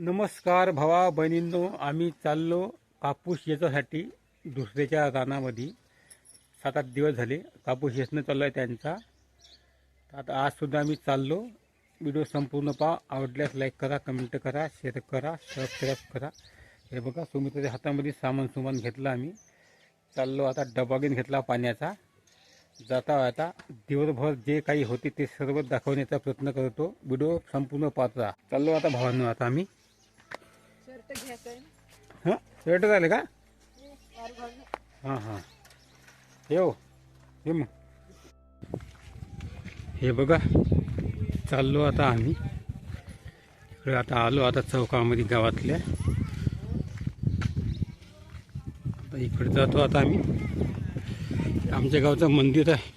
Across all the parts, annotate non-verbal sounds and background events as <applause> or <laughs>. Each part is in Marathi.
नमस्कार भावा बहिणींनो आम्ही चाललो कापूस येचासाठी दुसऱ्याच्या रानामध्ये. सात आठ दिवस झाले कापूस येसणं चाललं आहे त्यांचा. आता आजसुद्धा आम्ही चाललो. व्हिडिओ संपूर्ण पहा. आवडल्यास लाईक करा कमेंट करा शेअर करा सबस्क्राईब करा. हे बघा सुमित्राच्या हातामध्ये सामान सुमान घेतलं आम्ही. चाललो आता डबा घेऊन घेतला पाण्याचा. जाता आता दिवसभर जे काही होते ते सर्व दाखवण्याचा प्रयत्न करतो. व्हिडिओ संपूर्ण पाहता. राहा चाललो आता भावांनो आता आम्ही. हां? झाले का. हां हां. येऊ ये मग. हे बघा चाललो आता आम्ही. इकडे आता आलो आता चौकामध्ये गावातल्या. आता इकडे जातो आता आम्ही. आमच्या गावचं मंदिर आहे.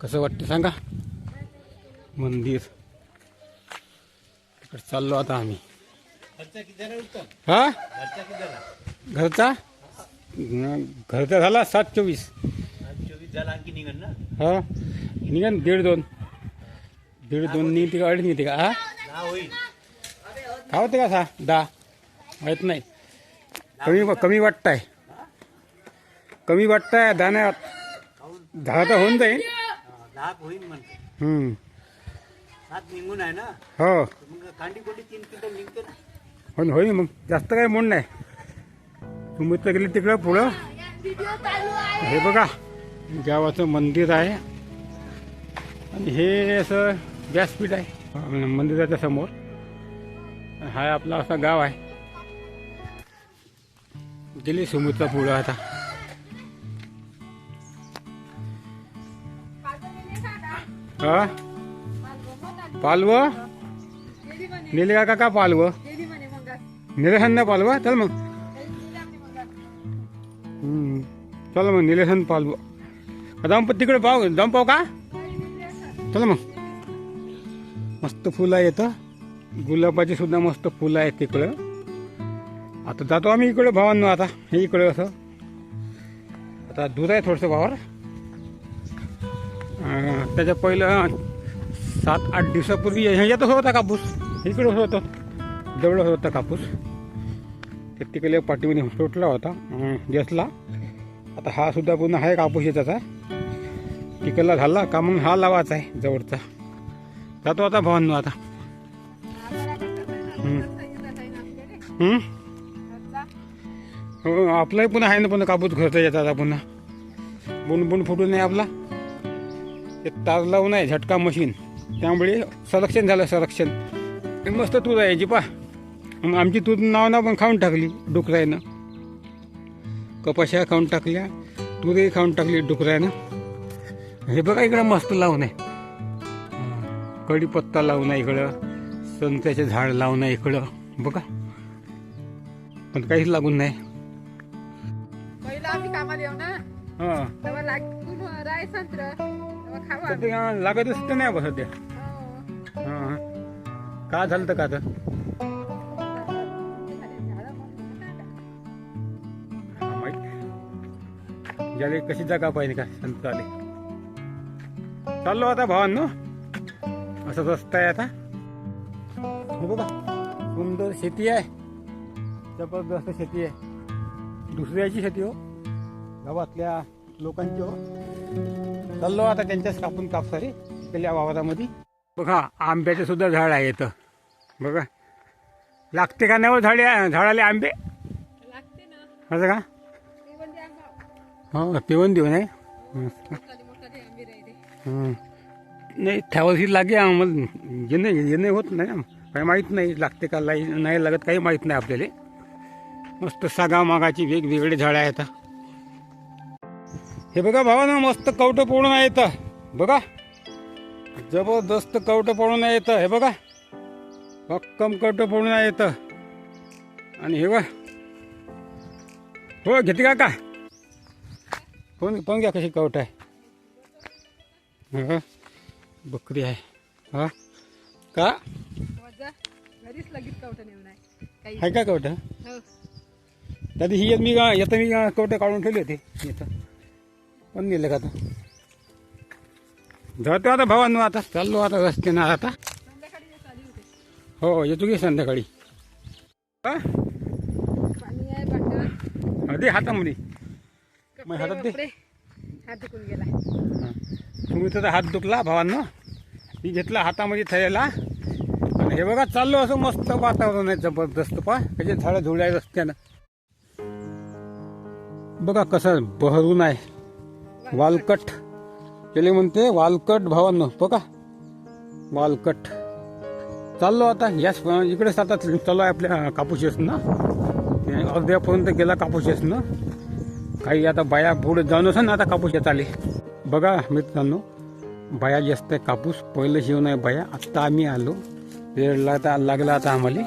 कसं वाटतं सांगा? मंदिर. इकडे चाललो आता आम्ही. हा? घरचा घरचा झाला? सात चोवीस. निघन ना? हा. निघा दीड दोन. दीड दोन निघते का अडीच निघते का? हा? दहा होते का सा? दहा. माहीत नाही. कमी कमी वाटताय. कमी वाटताय दाण्यात दहा तर होऊन जाईल. हा, दहा हम्म. सात निघून आहे ना? हो. कांडी कोंडी तीन क्विंटल निघते ना? पण होईल मग. जास्त काही मोड नाही. तुम्ही तर गेले तिकडं पुढं. हे बघा गावाचं मंदिर आहे. आणि हे असं व्यासपीठ आहे. मंदिराच्या समोर. हा आपला असा गाव आहे. गेली समुद्रा पुढं आता. हा? पालव? नेले का काका पालव? निलेशन पालवा? चल मग. चल मग चला मग निलेशन पालव. जाऊन पण तिकडे पाव जाऊन पाव का? चला मग. मस्त फुलं आहे येतं गुलाबाची सुद्धा मस्त फुलं आहेत तिकडं. आता जातो आम्ही इकडे भावांनो आता. हे इकडे असं. आता दूर आहे थोडंसं भावावर. त्याच्या पहिलं सात आठ दिवसापूर्वी ह्याच्यातच होता कापूस. इकडे होतं. जवळ होता कापूस. ते तिकडे पाठीमध्ये तुटला होता. जसला आता हा सुद्धा पुन्हा आहे कापूस याचा तिकडला झाला का मग हा लावायचा आहे जवळचा. जातो आता भावांनो आता. हो आपलाही पुन्हा आहे ना पुन्हा कापूस घरचा याचा आता पुन्हा. बुण बुण फुटून नाही आपला. ते तार लावून आहे झटका मशीन. त्यामुळे संरक्षण झालं संरक्षण मस्त तूर आहे जी पा मग आमची तूर नाव ना पण खाऊन टाकली डुकरायनं. कपाशा खाऊन टाकल्या तुरही खाऊन टाकली डुकरायनं. हे बघा इकडं मस्त लावून आहे. कढीपत्ता लावून आहे इकडं संत्र्याचे झाड लावून आहे इकडं. बघा. पण काहीच लागून नाही. लागतच तर नाही बा सध्या. हां. का झालं तर का तर ज्याला कशी जागा पाहिजे का? संत आले चाललो आता भावांनो. असं रस्ता आहे आता. हे बघा सुंदर शेती आहे. जबरदस्त शेती आहे. दुसऱ्याची शेती हो. गावातल्या लोकांची हो. चाललो आता त्यांच्याच कापून कापसारी गेल्या वावरामध्ये. बघा आंब्याचे सुद्धा झाड आहे इथं. बघा. लागते का नाही हो झाडे झाडाले आंबे? लागते ना. असं का? हो पिवून देऊ नाही मोठाले मोठाले आंबे नाही त्यावर्षी लागे आम्हाला. येणे येणे होत नाही ना. काही माहीत नाही लागते का लाई नाही लागत काही माहीत नाही आपल्याला. मस्त सागा मागाची वेगवेगळे झाडं आहेत. हे बघा भावा ना मस्त कवटं पडून आहे बघा. जबरदस्त कवटं पडून येतं हे बघा. भक्कम कवटं पडून आहे आणि हे बघा. हो घेते का? पाहून पाहून घ्या कशी कवट आहे. हा बकरी आहे. हा? का? वजा घरीच लगेच कवटं नेऊन आहे. का कवट? हो. त्या दिवशी येत मी येतं मी कवट काढून ठेवली होती. येतं पण नेलं का आता? जातो आता भावांनो आता. चाललो आता आता. संध्याकाळी चालू होते. हो येतो की संध्याकाळी. हा? पाणी हा, दे हातामध्ये मग हातात दे. हात दुखून गेला. तुम्ही तर हात दुखला भावांनो. मी घेतला हातामध्ये थैला. आणि हे बघा चाललो असं मस्त वातावरण आहे जबरदस्त. पा त्याचे झाडं आहे रस्त्यानं. बघा कसं बहरून आहे. वालकट. त्याला म्हणते वालकट भावांनो. बघा. वालकट. चाललो आता. याच इकडेच आता चालू आहे आपल्या कापूस ना अर्ध्यापर्यंत गेला कापूस ना काही आता बाया पुढे जाऊन असं ना आता कापूस येत आले. बघा मित्रांनो बाया जास्त आहे कापूस पहिलं शिवण आहे बाया. आत्ता आम्ही आलो. वेळ लागता लागला आता आम्हाला.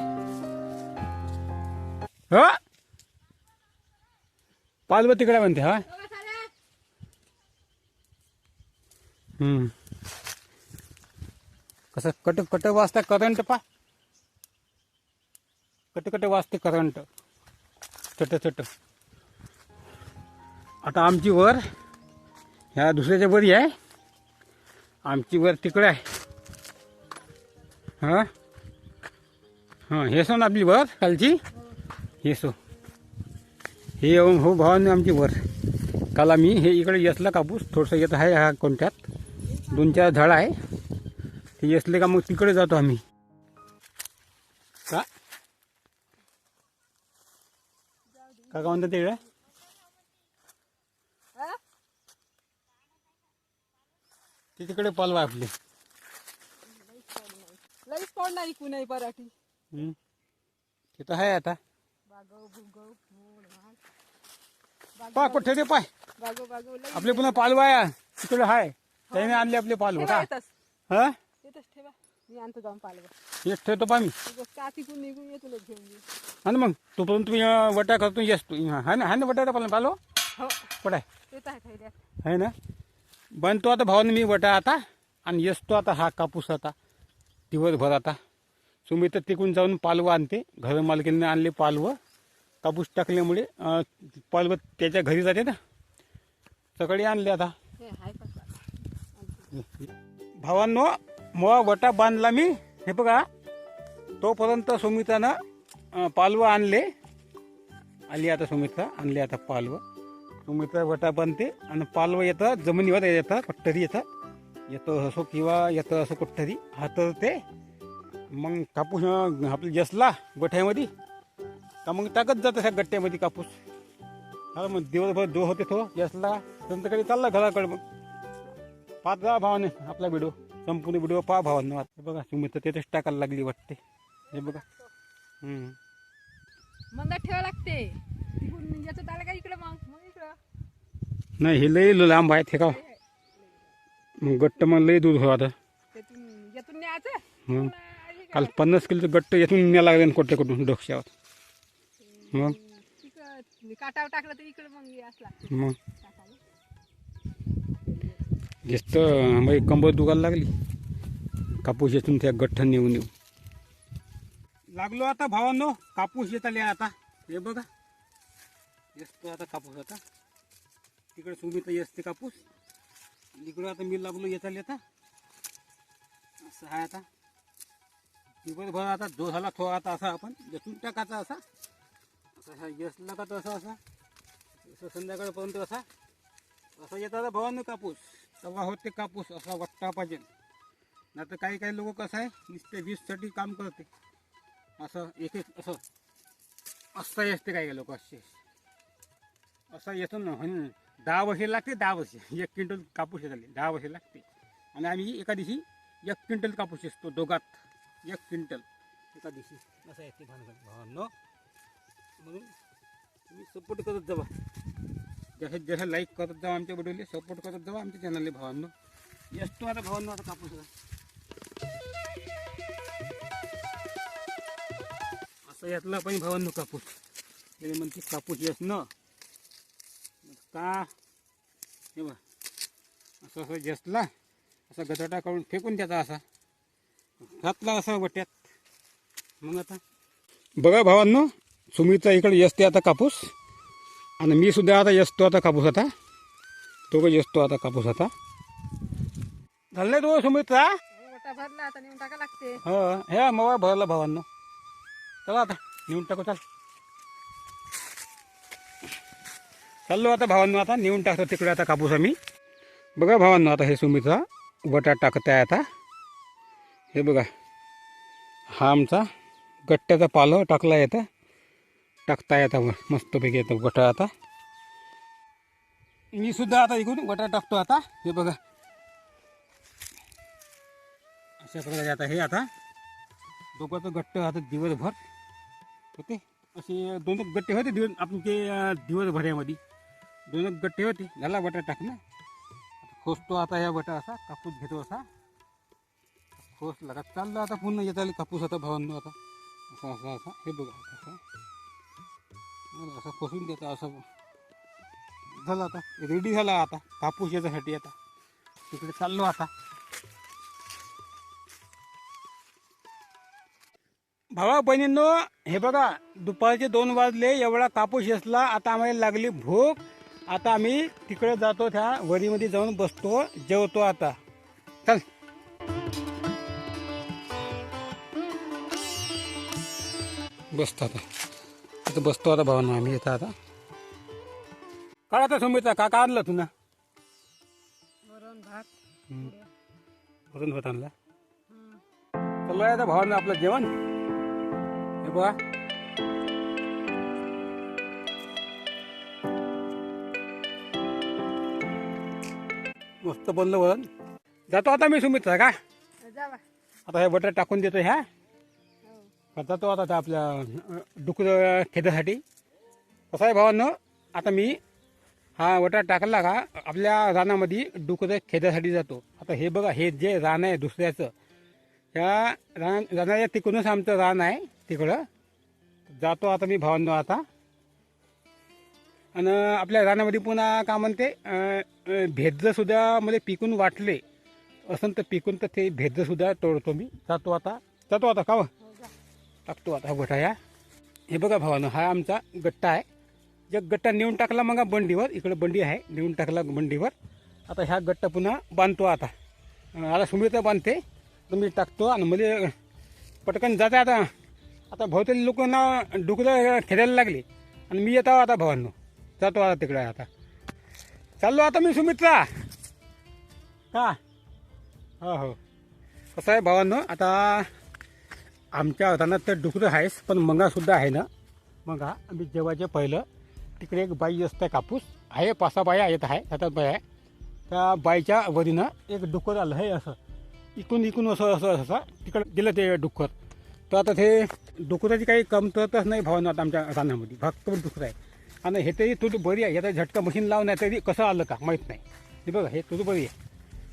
हा पालव तिकडे म्हणते हा? हम्म. कसं कट कट वाजता करंट पा. कट कट वाजते करंट. छोट छोट आता आमची वर ह्या दुसऱ्याच्या वरी आहे. आमची वर तिकडे आहे. हां? हां हे सो ना आपली वर कालची हे सो. हे हो भावाने आमची वर. काल आम्ही हे इकडे यसला कापूस थोडंसं येत आहे ह्या कोणत्यात. दोन चार झाडं आहे. ते यसले का मग तिकडे जातो आम्ही. का? का म्हणतात तिकडे ते तिकडे पालवा आपले. लईच तोंड नाही कुणाही पराठी. हम्म. ते तर आहे आता. बागव भुगव मोड वाघ पा कुठे ते पाय बागव बागव लई आपले पुन्हा पालवा आहे. तिकडे आहे त्याने आणले आपले पालव. ठेवा का येतच. हा? येतच ठेवा. मी आणतो जाऊन पालवा. एक ठेवतो पा मी. तिकून निघून येतो घेऊन हा ना मग तोपर्यंत तुम्ही अं, वटा करतो येस तू. हा ना? हा ना वटा पालव? पालव? हो. पडाय येत आहे थैल्यात आहे ना? बनतो आता भावाने मी वटा आता आणि येसतो आता हा कापूस आता दिवसभर आता. तुम्ही तर तिकून जाऊन पालवं आणते. घर मालकीने आणले पालवं. कापूस टाकल्यामुळे पालवं त्याच्या घरी जाते ना. सकाळी आणले आता. भावांनो मग वटा बांधला मी. हे बघा तोपर्यंत सुमित्रानं अं, पालवं आणले. आली आता सुमित्रा आणले आता पालवं. सुमित्रा वटा बांधते आणि पालवं येतं जमिनीवर येतं कुठतरी येतं. येतं असो किंवा येतं असो कुठतरी. हातर ते मग कापूस आपलं जसला गोठ्यामध्ये का मग टाकत जातं त्या गट्ट्यामध्ये कापूस. हा मग दिवसभर जो होते तो जसला संध्याकाळी चालला घराकडे मग. पाच जा भावाने आपला व्हिडिओ संपूर्ण व्हिडिओ पहा भावांना. वाटते बघा तुम्ही तर तेच टाकायला लागली वाटते. हे बघा. हम्म. मंदात ठेवा लागते. तिकून याचं आलं का इकडं मग? मग इकडं. नाही हे लई लांब आहेत हे का? मग गट्ट मग लई दूध हो आता. त्यातून यातून न्यायचं? मग काल पन्नास किलोचं गट्ट येथून न्या लागले कुठे कुठून डोक्यावर. मग? तिकडं काटावर टाकलं तर इकडं मग हे मग? टाकायला. जास्त मग कंबर दुखायला लागली. कापूस येथून त्या गठ्ठ नेऊ नेऊ. लागलो आता भावांनो कापूस येत आले आता. हे बघा. येतो आता कापूस आता. तिकडे सुमित येसते कापूस. इकडं आता मी लागलो येता येता असं आहे आता. दिवसभर आता जो झाला तो आता असा आपण जसून टाकायचा असा. असा ह्या येसला का तो असा असा. असं संध्याकाळपर्यंत असा. असं येतात भावानं कापूस. तेव्हा होते कापूस असा वाटता पाहिजे. नाही तर काही काही लोक कसं आहे नुसते वीससाठी काम करते. असं एक एक असं असं असते काही काही लोक असे. असं येतो ना हं. दहा वर्षे लागते दहा वर्षे. एक क्विंटल कापूस येत आले दहा वर्षे लागते. आणि आम्ही एका दिवशी एक क्विंटल कापूस असतो दोघात. एक क्विंटल. एका दिवशी. असं येते भावांनो म्हणून तुम्ही सपोर्ट करत जावा. जसं जसं लाईक करत जावा आमच्या व्हिडिओले सपोर्ट करत जावा आमच्या चॅनलले भावांनो. येतो आता भावांनो आता कापूस असं यातला पण भावांनो कापूस. म्हणते कापूस येस न. का हे बा असं असं जसला असा गटाटा काढून फेकून त्याचा असा. घातला असा वट्यात मग आता? बघा भावांनो सुमितचा इकडे येसते आता कापूस. आणि मी सुद्धा आता येसतो आता कापूस आता. तो पण येसतो आता कापूस आता. झालं तो सुमितचा भरला आता नेऊन टाका लागते. हो हे मोबाईल भरला भावांनो. चला आता नेऊन टाकू चाल. चाललो आता भावांनो आता नेऊन टाकतो तिकडे आता कापूस आम्ही. बघा भावांनो आता हे सुमीचा बटाट टाकत आहे आता. हे बघा हा आमचा गट्ट्याचा पालं टाकला येतं टाकता येता मस्तपैकी येतं गटा आता. मी सुद्धा आता इकडून गटा टाकतो आता. हे बघा. अशा प्रकारे आता हे आता दोघांचं गट्ट आता दिवसभर होते. असे दोन गट्टे होते दिवस आपण ते अं, दिवसभरामध्ये. दोन गट्टे होते. झाला बटा टाक ना? खोसतो आता या बटा असा कापूस घेतो असा. खोसला का चाललं आता पुन्हा येत आले कापूस आता भावांनो आता. असा असा असा. हे बघा असं असं. खोसून देतो असं झालं आता. रेडी झाला आता कापूस याच्यासाठी आता. तिकडे चाललो आता. भावा बहिणींनो हे बघा दुपारचे दोन वाजले एवढा कापूस असला आता आम्हाला लागली भूक. आता आम्ही तिकडे जातो त्या वरीमध्ये जाऊन बसतो जेवतो आता. चल. बसतो आता. तिथं बसतो आता भावांना आम्ही येतो आता. काय आता सुमित्रा का का आणलं तुला भात वरून होत आणला. चालू आहे आता भावांना आपलं जेवण. हे बघा. मस्त बनलं वरण. जातो आता मी सुमित्रा का? जावा. आता हे बटर टाकून देतो ह्या. हो. आता जातो आता आपल्या डुकर खेळण्यासाठी कसं आहे भावांनो आता मी हा वटा टाकला का आपल्या रानामध्ये डुकर खेळण्यासाठी जातो. आता हे बघा हे जे रान आहे दुसऱ्याचं त्या रान रानाच्या तिकडूनच आमचं रान आहे तिकडं. जातो आता मी भावांनो आता. आणि आपल्या रानामध्ये पुन्हा का म्हणते भेदसुद्धा मला मध्ये पिकून वाटले. असं तर पिकून तर ते भेदसुद्धा तोडतो मी. जातो आता. जातो आता का हो? टाकतो आता गोठा या हे बघा भावानं हा आमचा गट्टा आहे. जे गट्टा नेऊन टाकला मग बंडीवर इकडे बंडी आहे. नेऊन टाकला बंडीवर. आता ह्या गट्टा पुन्हा बांधतो आता. आता सुमित्र बांधते. तर मी टाकतो आणि मध्ये पटकन जाते आता. आता बहुतेक लोकांना डुकरं खेळायला लागले. आणि मी येतो आता भावांनो. जातो आता तिकडे आता. चाललो आता मी सुमित्रा. का? हो हो. कसं आहे भावांनो आता आमच्या रानात तर डुकरं आहेस पण मंगासुद्धा आहे ना. मंगा आम्ही जेवायचे पहिलं. तिकडे एक बाई असते कापूस. आहे पासा बाया येत आहे हातात बाया आहे त्या बाईच्या वरीनं एक डुक्कर आलं आहे असं. इकून इकून असं असं असं तिकडं दिलं ते डुक्कर तर आता ते डुकराची काही कमतरतच नाही भावना आता आमच्या रानामध्ये भक्त डुकर आहे. आणि हे तरी तुझी बरी आहे. याचा झटका मशीन लावून नाही तरी कसं आलं का? माहीत नाही. हे बघा हे तुझं बरी आहे.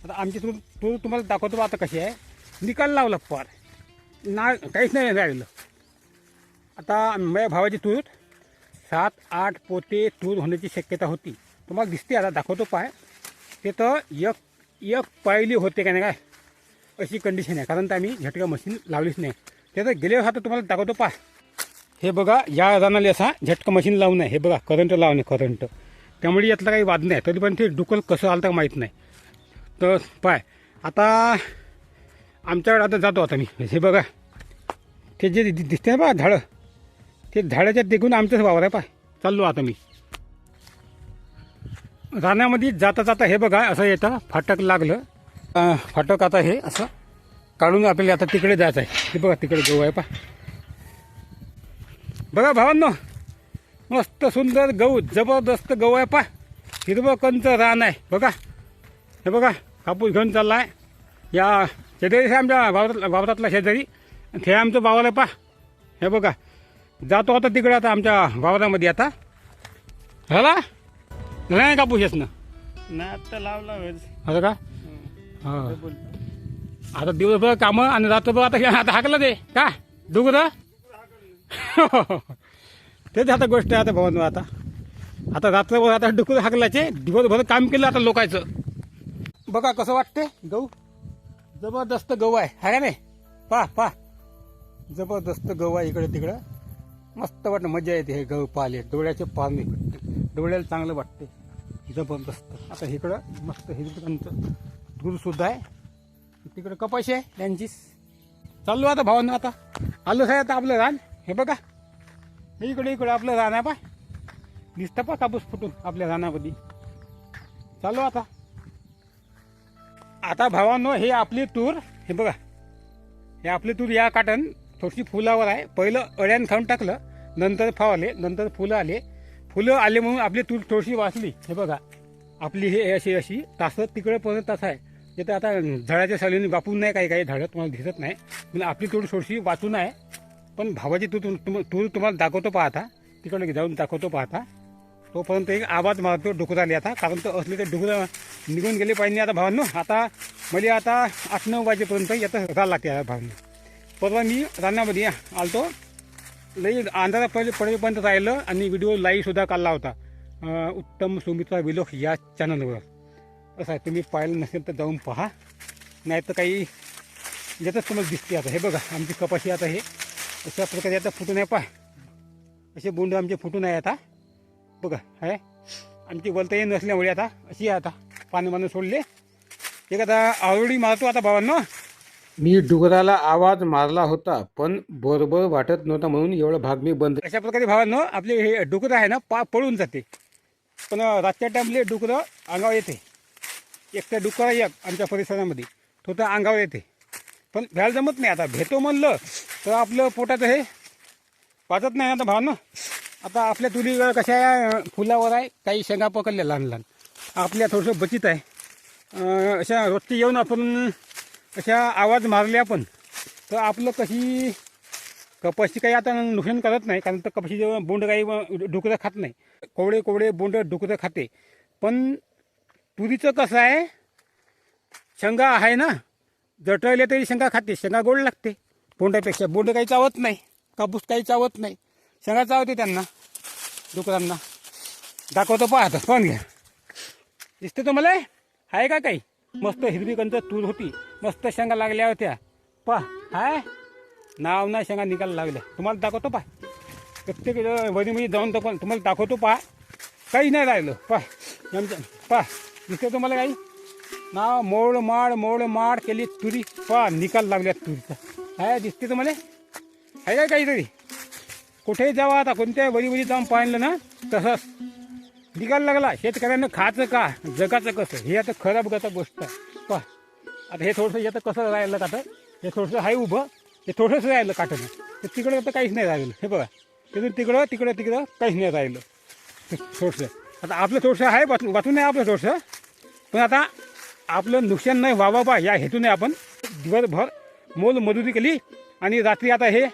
आता आमची तू तू तुम्हाला दाखवतो आता कशी आहे. निकाल लावला पार ना काहीच नाही राहिलं. आता माझ्या भावाची तूर सात आठ पोते तूर होण्याची शक्यता होती. तुम्हाला दिसते आता दाखवतो पाय. ते तर एक एक पायली होते का नाही काय? अशी कंडिशन आहे. कारण तर आम्ही झटका मशीन लावलीच नाही. ते तर गेले आता तुम्हाला दाखवतो पाय. हे बघा या रानाला असा झटका मशीन लावून आहे हे बघा करंट लावणे करंट त्यामुळे यातला काही वाद नाही. तरी पण ते डुकल कसं आलं तर माहीत नाही. तर पाय आता आमच्याकडे आता जातो आता मी. हे बघा ते जे दिसते ना बा झाडं ते झाडाच्या देखून आमच्याच वावर आहे पाय. चाललो आता मी. रानामध्ये जाता जाता हे बघा असं येतं फाटक लागलं. फाटक आता हे असं काढून आपल्याला आता तिकडे जायचं आहे. हे बघा तिकडे गहू आहे पा. बघा भावांनो मस्त सुंदर गहू जबरदस्त गहू आहे पा हिरवं कंच रान आहे बघा. हे बघा कापूस घेऊन चालला आहे या शेजारी आहे आमच्या वावरात वावरातला शेजारी. हे आमचं वावर आहे पा हे बघा जातो आता तिकडे आता आमच्या वावरामध्ये आता. झाला? नाही कापूस येस ना. नाही आता लावला असं का? हा. आता दिवसभर कामं आणि रात्रभर आता आता हाकलं ते. का? दुगद <laughs> तेच आता गोष्ट आहे आता भवन आता. आता रात्रभर आता डुकर हाकलाचे दिवसभर काम केलं आता लोकायचं. बघा कसं वाटते गहू. जबरदस्त गहू आहे हाय का नाही? पा पा जबरदस्त गहू आहे इकडे तिकडं. मस्त वाटतं मजा येते हे गहू पाहिले डोळ्याचे पाणी डोळ्याला चांगलं वाटते जबरदस्त. आता इकडं मस्त हिरवीचं दूरसुद्धा आहे. तिकडं कपाशी आहे त्यांचीच चाललो आता भावांना आता. आलो साहेब आता आपलं रान. हे बघा. हे इकडे इकडे आपलं राहणार पा दिसतं पा कापूस फुटून आपल्या रानामध्ये चालू आता. आता भावांनो हे आपली तूर हे बघा. हे आपली तूर या काटन थोडीशी फुलावर आहे. पहिलं अळ्यान खाऊन टाकलं नंतर फावले नंतर फुलं आले. फुलं आले म्हणून आपली तूर थोडीशी वाचली. हे बघा. आपली हे अशी अशी तासत तिकडे पर्यंत तास आहे. तिथं आता झाडाच्या सालीने बापून नाही काही काही झाडं तुम्हाला दिसत नाही. म्हणजे आपली तूर थोडीशी वाचून आहे. पण भावाजी तू तुम- तुम- तुम्हाला दाखवतो पाहता. तिकडे जाऊन दाखवतो पाहता. तोपर्यंत एक आवाज मारतो डुकर आले आता. कारण तर असले तर डुकरा निघून गेले पाहिजे आता भावांनो. आता मला आता आठ नऊ वाजेपर्यंत याचं राहायला लागते आता भावांनो. परवा मी रानामध्ये आलतो. लई अंधारा पहिले पडेपर्यंत राहिलं आणि व्हिडिओ लाईव्हसुद्धा काढला होता. उत्तम सुमित्रा विलोक या चॅनलवर असं आहे तुम्ही पाहिलं नसेल तर जाऊन पहा. नाही तर काही यातच तुम्हाला दिसते आता. हे बघा आमची कपाशी आता हे. अशा प्रकारे आता फुटून आहे पहा. असे बोंड आमचे फुटून आहे आता. बघा आहे. आमची वलताही नसल्यामुळे आता अशी आहे आता. पाणी मारून सोडले. एक आता आवडी मारतो आता भावांनो. मी डुगराला आवाज मारला होता पण बरोबर वाटत नव्हता म्हणून एवढा भाग मी बंद अशा प्रकारे भावांनो आपले हे डुकर आहे ना पा पळून जाते. पण रातच्या टाईमले डुकरं अंगावर येते. एक तर डुकर एक आमच्या परिसरामध्ये. तो तर अंगावर येते. पण घ्यायला जमत नाही. आता भेटो म्हणलं तर आपलं पोटात हे वाचत नाही आता भावनं. आता आपल्या तुरी कशा फुलावर आहे काही शेंगा पकडल्या लहान लहान. आपल्या थोडंसं बचित आहे. अशा रोजची येऊन आपण अशा आवाज मारले आपण तर आपलं कशी कपाशी काही आता नुकसान करत नाही कारण तर कपाशी जेव्हा बोंड काही डुकरं खात नाही. कोवडे कोवडे बोंड डुकरं खाते. पण तुरीचं कसं आहे शेंगा आहे ना जटवले तरी शेंगा खाते शेंगा गोड लागते. बोंडापेक्षा बोंड काही चावत नाही कापूस काही चावत नाही. शेंगा चावते त्यांना डुकरांना दाखवतो पहा आता पण घ्या. दिसते तुम्हाला? आहे का काही? मस्त हिरवी कंच तूर होती. मस्त शेंगा लागल्या होत्या. पहा हाय. नाव ना शेंगा निघायला लागल्या. तुम्हाला दाखवतो पहा. प्रत्येक वरीमध्ये जाऊन दाखव तुम्हाला दाखवतो पहा. काही नाही राहिलं. पहा आमच्या पहा दिसते तुम्हाला काही? ना मोळ माळ मोळ माळ केली तुरी पहा निकाल लागल्या तुरीचा. आहे दिसते तुम्हाला? आहे का काहीतरी? कुठेही जावा आता कोणत्या वरी वरी जाऊन पाहिलं ना तसंच. निकाल लागला शेतकऱ्यांना खायचं का जगाचं कसं? हे आता खराब गता गोष्ट आहे. पहा आता हे थोडंसं येतं कसं राहिलं का तर हे थोडंसं आहे उभं हे थोडंसं राहिलं काटणं तर तिकडं आता काहीच नाही राहिलं. हे बघा तिथून तिकडं तिकडं तिकडं काहीच नाही राहिलं. थोडंसं. आता आपलं थोडंसं आहे वाचून वाचून आहे आपलं थोडंसं. पण आता आपलं नुकसान नाही व्हावं बा या हेतूने आपण दिवसभर मोल मजुरी केली आणि रात्री आता हे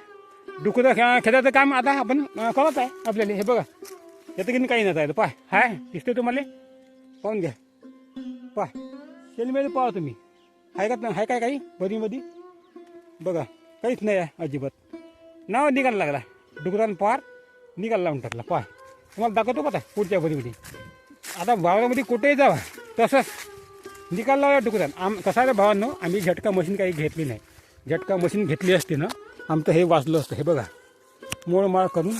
डुकरं खे खेळायचं काम आता आपण करत आहे आपल्याला. हे बघा येतं की नाही काही नाही पाय हाय दिसते तुम्हाला? पाहून घ्या. पाय शेलमेल पाहा तुम्ही. आहे का आहे काय काही? बरीमध्ये बघा काहीच नाही आहे अजिबात. नाव निघायला लागला. डुकरान पार निघाला लावून टाकला. पाय तुम्हाला दाखवतो का पुढच्या बरीमध्ये आता वावरामध्ये कुठेही जावा. तसंच निकाल लावला डुकरान आम कसा रे भावांनो आम्ही झटका मशीन काही घेतली नाही. झटका मशीन घेतली असते ना आमचं हे वाचलं असतं. हे बघा मोळमाळ करून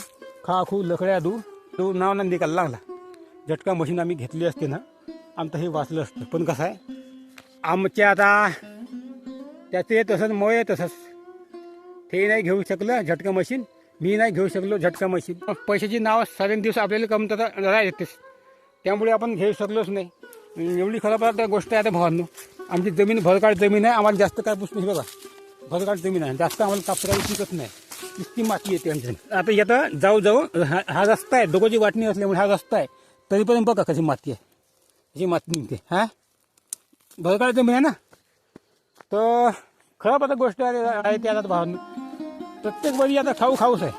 खा खू लकड्या दू तो नाव ना निकाल लागला. झटका मशीन आम्ही घेतली असते ना आमचं हे वाचलं असतं. पण कसं आहे आमच्या आता त्याचे तसंच मय तसंच. ते नाही घेऊ शकलं झटका मशीन मी नाही घेऊ शकलो झटका मशीन पैशाची नाव सारे दिवस आपल्याला कमतरता राहतेच. त्यामुळे आपण घेऊ शकलोच नाही. एवढी खराब आता गोष्ट आहे आता भावांनो. आमची जमीन भरकाळ जमीन आहे आम्हाला जास्त काय पुसणं हे बघा. भरकाळ जमीन आहे जास्त आम्हाला कापसाला पिकत नाही. इतकी माती येते आमच्या आता येतं जाऊ जाऊ हा हा रस्ता आहे दोघांची वाटणी असल्यामुळे हा रस्ता आहे. तरीपर्यंत बघा कशी माती आहे. जी माती निघते हा? भरकाळ जमीन आहे ना? तर खराब आता गोष्ट आहे ती ते आता भावांनो. प्रत्येक वेळी आता खाऊ खाऊच आहे.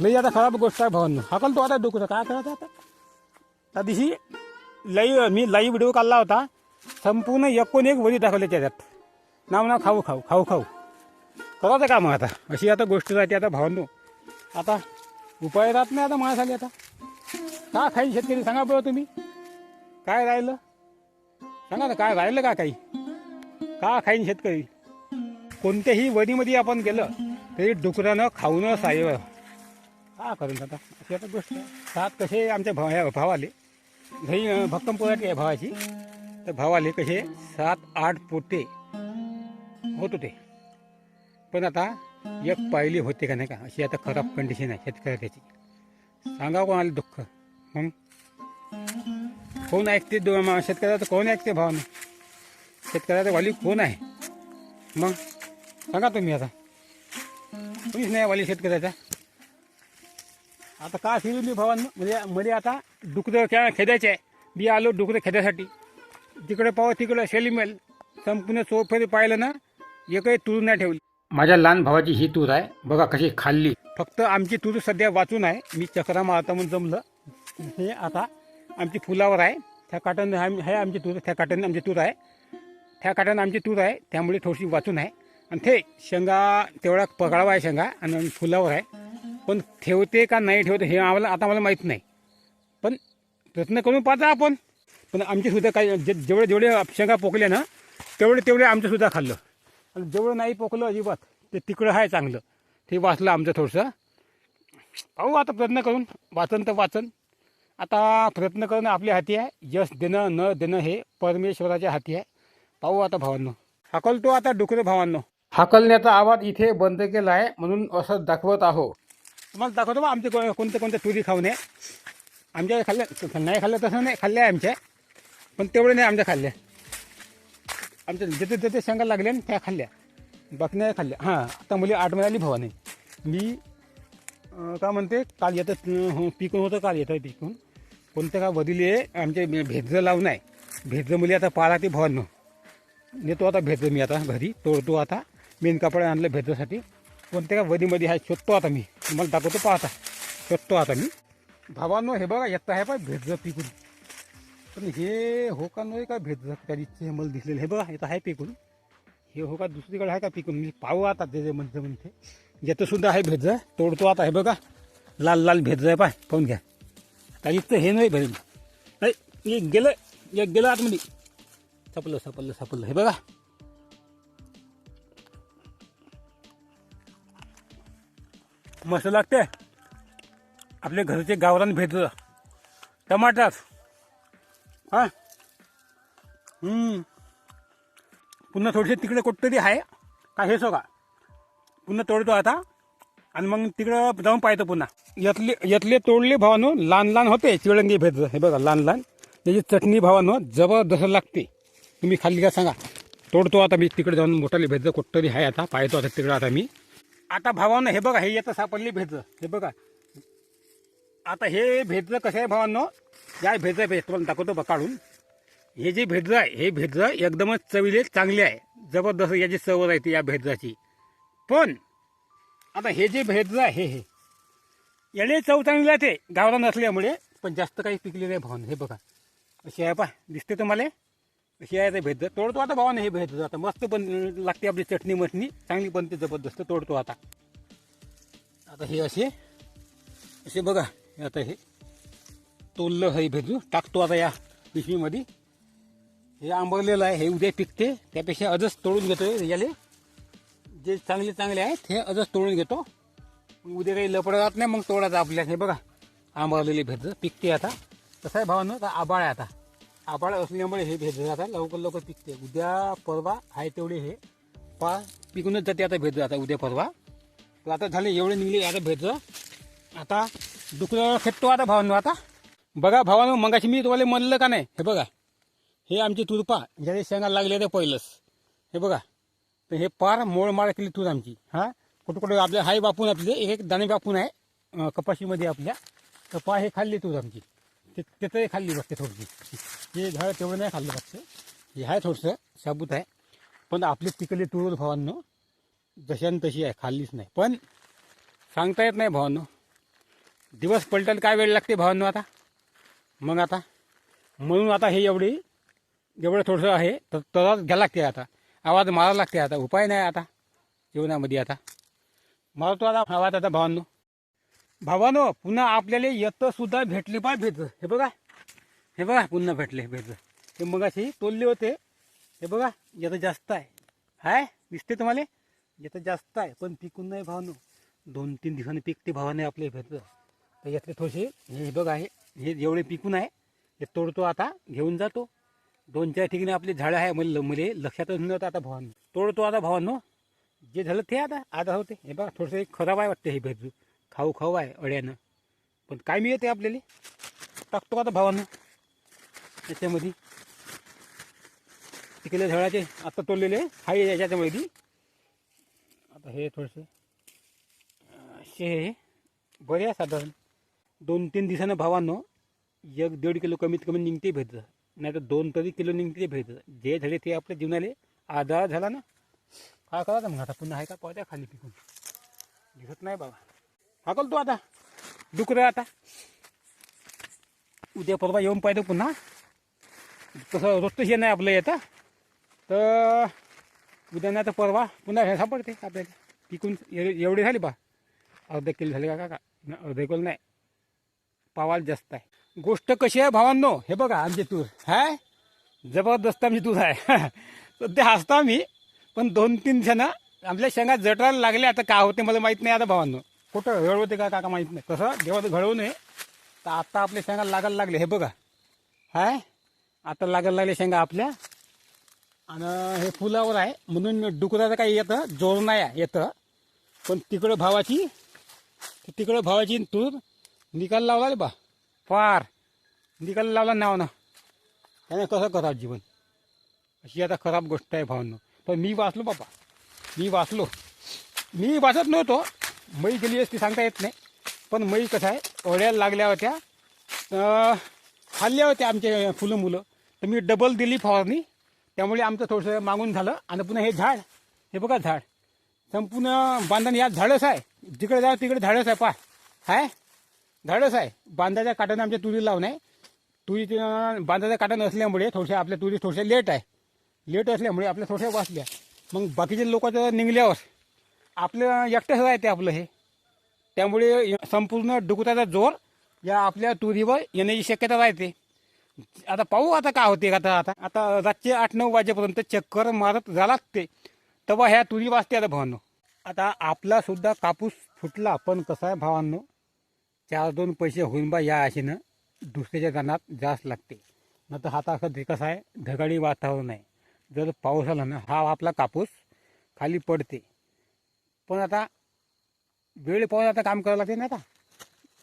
लई आता खराब गोष्ट आहे भावांनो. हाकल तो आता डोकूचा काय करायचं आता? त्या दिवशी लाईव्ह मी लाईव्ह व्हिडिओ काढला होता. संपूर्ण एकूण एक वरी दाखवले त्याच्यात. नाव नाव खाऊ खाऊ खाऊ खाऊ. करायचं काम आता? अशी आता गोष्ट राहते आता भावांनो. आता उपाय राहत नाही आता माणसाले आता. का खाईल शेतकरी? सांगा बरं तुम्ही. काय राहिलं? सांगा ना काय राहिलं का काही? का खाईन शेतकरी? कोणत्याही वरीमध्ये आपण गेलं तरी डुकरानं खाऊन साय का करून आता? अशी आता गोष्ट. सात कसे आमच्या भाव ह्या भावाले घरी भक्कम पोराटी आहे भावाची. तर भावाले कसे सात आठ पोते होत होते. पण आता एक पायली होते का नाही का? अशी आता खराब कंडिशन आहे शेतकऱ्याची. सांगा कोणाला दुःख? मग? कोण ऐकते दो- शेतकऱ्याचं कोण ऐकते भावानं? शेतकऱ्याचा वाली कोण आहे? मग? सांगा तुम्ही आता. कोणीच नाही वाली शेतकऱ्याचा. आता का फिरून मी भावांनो? म्हणजे मध्ये आता डुकरं खेळ खेदायचे आहे. मी आलो डुकरं खेद्यासाठी. तिकडे पाहू तिकडे शेलिमेल संपूर्ण चोफेरी पाहिलं ना एकही तूर नाही ठेवली. माझ्या लहान भावाची ही तूर आहे. बघा कशी खाल्ली. फक्त आमची तूर सध्या वाचून आहे. मी चक्रा मारता म्हणून जमलं. हे आता आमची फुलावर आहे. त्या काटानं आम- आहे आमची तूर त्या काटाने आमची तूर आहे. त्या काटानं आमची तूर आहे. त्यामुळे थोडीशी वाचून आहे. आणि ते शेंगा तेवढा पकडावा आहे शेंगा. आणि फुलावर आहे. पण ठेवते का नाही ठेवते हे आम्हाला आता मला माहीत नाही. पण प्रयत्न करून पाहता आपण. पण आमचे काही जे जेवढे जेवढे शेंगा पोकल्या ना तेवढे तेवढे आमचंसुद्धा खाल्लं. आणि जेवढं नाही पोकलं अजिबात ते तिकडं आहे चांगलं. ते वाचलं आमचं थोडंसं. पाहू आता प्रयत्न करून. वाचन तर वाचन. आता प्रयत्न करणं आपल्या हाती आहे. यश देणं न देणं हे परमेश्वराच्या हाती आहे. पाहू आता भावांनो. हाकलतो आता डुकरे भावांनो. हाकलण्याचा आवाज इथे बंद केला आहे म्हणून असं दाखवत आहो तुम्हाला दाखवतो बा आमचे को- कोणते कोणते तुरी खाऊन आहे आमच्या खाल्ल्या नाही खाल्लं तसं नाही खाल्ल्या आहे आमच्या पण तेवढे नाही आमच्या खाल्ल्या आमच्या जिथे जिथे शेंगा लागल्या ना त्या खाल्ल्या. बाकी नाही खाल्ल्या हां आता मुली आठ मिळाली भवानी. मी का म्हणते काल येतं हो, पिकून होतं काल येतं पिकून. कोणतं का बदली आहे आमचे भेजं लावून आहे भेजं मुली आता पाला ते भवानं. नेतो आता भेजं मी आता घरी तोडतो आता. मेन कपडे आणलं भेदजासाठी कोणत्या का वधीमध्ये आहे शोधतो आता मी. तुम्हाला दाखवतो पाहता. शोधतो आता मी. भावांनो हे बघा येतं आहे पाय भेजं पिकून पण हे हो का नाही का भेट त्या दिवशी मला दिसलेलं हे बघा येतं आहे पिकून हे हो का दुसरीकडे आहे का पिकून मी पाहू आता जे जे म्हणते म्हणते. याचं सुद्धा आहे भेटज तोडतो आता हे बघा. लाल लाल भेटज आहे पाय पाहून घ्या. आता इथं हे नाही भेट नाही एक गेलं एक गेलं आतमध्ये. सापडलं सापडलं सापडलं हे बघा. मस्त लागते. आपले घरचे गावरान भेटलं. टमाटर. हा? पुन्हा थोडेसे तिकडे कुठतरी आहे. का हे सोगा पुन्हा तोडतो आता. आणि मग तिकडं जाऊन पाहतो पुन्हा. यातले यातले तोडले भावानो लहान लहान होते. चिळंगी भेट हे बघा लहान लहान. त्याची चटणी भावानो जबरदस्त लागते. तुम्ही खाल्ली का सांगा. तोडतो आता मी तिकडे जाऊन मोठाली भेज कुठतरी आहे आता. पाहतो आता तिकडं आता मी. आता भावानं हे बघा हे येतं सापडली भेज हे बघा. आता हे भेज कसं आहे भावांनो? या भेज आहे तुम्हाला दाखवतो बघ काढून. हे जे भेज आहे हे भेज एकदमच चवीले चांगले आहे. जबरदस्त याची चव राहते या भेजाची पण आता हे जे भेज आहे हे हे. याने चव चांगली आहे ते नसल्यामुळे पण जास्त काही पिकले नाही भावानं हे बघा. असे आहे पा दिसते तुम्हाला? हे आहे ते तोडतो आता भावानं हे भेद आता. मस्त पण लागते आपली चटणी मटणी. चांगली बनते जबरदस्त तोडतो आता. आता हे असे. असे बघा. आता हे. तोललं हे भेजू टाकतो आता या पिशवीमध्ये. हे आंबवलेलं आहे. हे उद्या पिकते. त्यापेक्षा अजच तोडून घेतो याले. जे चांगले चांगले आहेत हे अजच तोडून घेतो. मग उद्या काही लपड जात नाही मग तोडायचं आपल्या हे बघा. आंबवलेले भेज पिकते आता. तसं आहे भावानं. आता आबाळ आहे आता. आबाळ असल्यामुळे हे भेद आता लवकर लवकर पिकते. उद्या परवा आहे तेवढे हे. पा पिकूनच जाते आता भेद आता उद्या परवा. तर आता झाले एवढे निघले आता भेद आता डुकरं खेटतो आता भावांनो आता. बघा भावानो मगाशी मी तुम्हाला म्हणलं का नाही? हे बघा. हे आमची तुरपा. ज्याने शेंगा लागले ते पहिलंच. हे बघा. तर हे पार मोळ माळ केली तूर आमची. हा? कुठं कुठं आपल्या हाय बापून आपले. एक एक दाणे बापून आहे. कपाशीमध्ये आपल्या. तर पा हे खाल्ली तूर आमची. ते तिथंही खाल्ली बघते थोडीशी. हे झाड तेवढं नाही खाल्लं बघते हे आहे थोडंसं साबूत आहे. पण आपली पिकली तूर भावांनो. जशान तशी आहे खाल्लीच नाही. पण सांगता येत नाही भावांनो. दिवस पलटायला काय वेळ लागते भावांनो आता? मग आता? म्हणून आता हे एवढी एवढं थोडंसं आहे तर तरास घ्यायला लागते आता. आवाज मारावा लागते आता. उपाय नाही आता जीवनामध्ये आता. मारतो आता आवाज आता भावांनो. भावानो पुन्हा आपल्याला येतं सुद्धा भेटले पाय भेट. हे बघा. हे बघा पुन्हा भेटले भेट. हे मग असे तोलले होते. हे बघा येतं जास्त आहे. हाय दिसते तुम्हाला? येतं जास्त आहे पण पिकून नाही भावानो. दोन तीन दिवसांनी पिकते भावाने आपले भेज तर यातले थोडेसे हे बघा हे हे जेवढे पिकून आहे. हे तोडतो आता घेऊन जातो. दोन चार ठिकाणी आपले झाडं आहे मला मला लक्षातच नव्हतं आता भावांनो. तोडतो आता भावांनो. जे झालं ते आता आता होते. हे बघा थोडंसं खराब आहे वाटतं हे भेजू खाऊ खाऊ आहे अड्यानं. पण काय मिळते आपल्याला? टाकतो आता भावानं. याच्यामध्ये. तिकडे झाडाचे आता तोडलेले हाय याच्यामध्ये आता हे थोडेसे असे हे. बरे आहे साधारण. दोन तीन दिवसानं भावांनो एक दीड किलो कमीत कमी निघते भेटतं. नाही तर दोन तरी किलो निघते भेटतं. जे झाले ते आपल्या जीवनाले आधार झाला ना. काय करायचं मग आता पुन्हा आहे का? पाहत्या खाली पिकून. दिसत नाही बाबा. हाकल तू आता. डुकरं आता. उद्या परवा येऊन पाहिजे पुन्हा. तसं रोजचं हे नाही आपलं येतं तर उद्या नाही तर परवा पुन्हा हे सापडते आपल्याला. पिकून एव- एवढे झाले बा. अर्धा किलो झाले का का नाही, किलो नाही. पावाला जास्त आहे. गोष्ट कशी आहे भावांनो? हे बघा आमची तूर हाय जबरदस्त आमची तूर आहे. सध्या हसता मी पण दोन तीन जण आपल्या शेंगा जटायला लागले. आता का होते मला माहीत नाही आता भावांनो. कुठं घडवते का काका माहीत नाही. कसं? जेव्हा घडवू नये तर आत्ता आपले शेंगा लागायला लागले. हे बघा. हाय? आता लागायला लागले शेंगा आपल्या. आणि हे फुलावर आहे. म्हणून डुकराचं काही येतं जोर नाही आहे येतं. पण तिकडं भावाची तिकडं भावाची तूर निकाल लावला रे बा. फार. निकाल लावला नाव ना त्याने कसं करावं जीवन? अशी आता खराब गोष्ट आहे भावांनो. पण मी वाचलो बाबा. मी वाचलो. मी वाचत नव्हतो. मई गेली असती सांगता येत नाही. पण मई कसं आहे ओढ्याला लागल्या होत्या. खाल्ल्या होत्या आमचे फुलं मुलं. तर मी डबल दिली फवारणी. त्यामुळे आमचं थोडंसं मागून झालं. आणि पुन्हा हे झाड हे बघा झाड. संपूर्ण बांधण यात झाडच आहे. जिकडे जा तिकडे झाडच आहे पा हाय? झाडच आहे. बांधाच्या काठाने आमच्या तुरी लावून आहे तुरी बांधाच्या काटा नसल्यामुळे थोडशा आपल्या तुरी थोडशा लेट आहे. लेट असल्यामुळे आपल्या थोड्या वाचल्या. मग बाकीचे लोक निघल्यावर. आपलं एकटंच राहते आपलं हे. त्यामुळे संपूर्ण डुकुताचा जोर या आपल्या तुरीवर येण्याची शक्यता राहते. आता पाहू आता काय होते आता आता आता रातचे आठ नऊ वाजेपर्यंत चक्कर मारत झालाच ते तेव्हा ह्या तुरी वाजते आता भावांनो. आता आपला सुद्धा कापूस फुटला पण कसा आहे भावांनो चार दोन पैसे होईन बा या आशेनं दुसऱ्याच्या दानात जास्त लागते. न तर हाता असं ते कसं आहे ढगाळी वातावरण आहे. जर पाऊस आला ना हा आपला कापूस खाली पडते. पण आता वेळ पाहून आता काम करावं लागते ना आता.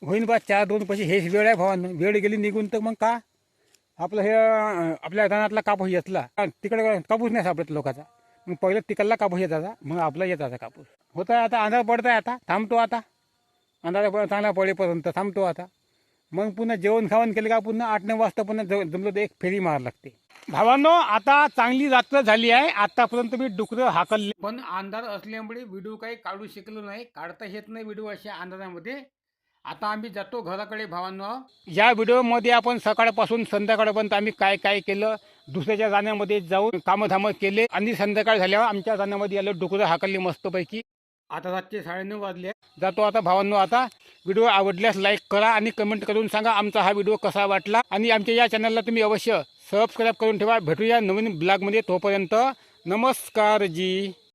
होईन बा चार दोन पैसे हेच वेळ आहे भावांनो. वेळ गेली निघून तर मग का? आपलं हे आपल्या धनातला कापूस येतला. तिकडे कापूस नाही सापडत लोकांचा. मग पहिलं तिकडला कापूस येताचा मग आपला येताचा कापूस. होत आहे आता अंधार पडत आहे आता. थांबतो आता. अंधार चांगला पडेपर्यंत थांबतो आता. मग पुन्हा जेवण खावण केलं का पुन्हा आठ नऊ वाजता पुन्हा जमलं तर एक फेरी मार लागते. भावांनो आता चांगली रात्र झाली आहे. आतापर्यंत मी डुकरं हाकलले. पण अंधार असल्यामुळे व्हिडिओ काही काढू शकलो नाही. काढता येत नाही व्हिडिओ अशा अंधारामध्ये. आता आम्ही जातो घराकडे भावांनो. या व्हिडिओमध्ये आपण सकाळपासून संध्याकाळपर्यंत आम्ही काय काय केलं? दुसऱ्याच्या जाण्यामध्ये जाऊन कामधामं केले. आणि संध्याकाळ झाल्यावर आमच्या जाण्यामध्ये आलं डुकरं हाकलली मस्तपैकी. आता रातचे साडेनऊ वाजले. जातो आता भावांनो आता. व्हिडिओ आवडल्यास लाईक करा आणि कमेंट करून सांगा आमचा हा व्हिडिओ कसा वाटला. आणि आमच्या या चॅनलला तुम्ही अवश्य सबस्क्राईब करून ठेवा. भेटूया नवीन ब्लॉगमध्ये तोपर्यंत नमस्कार जी.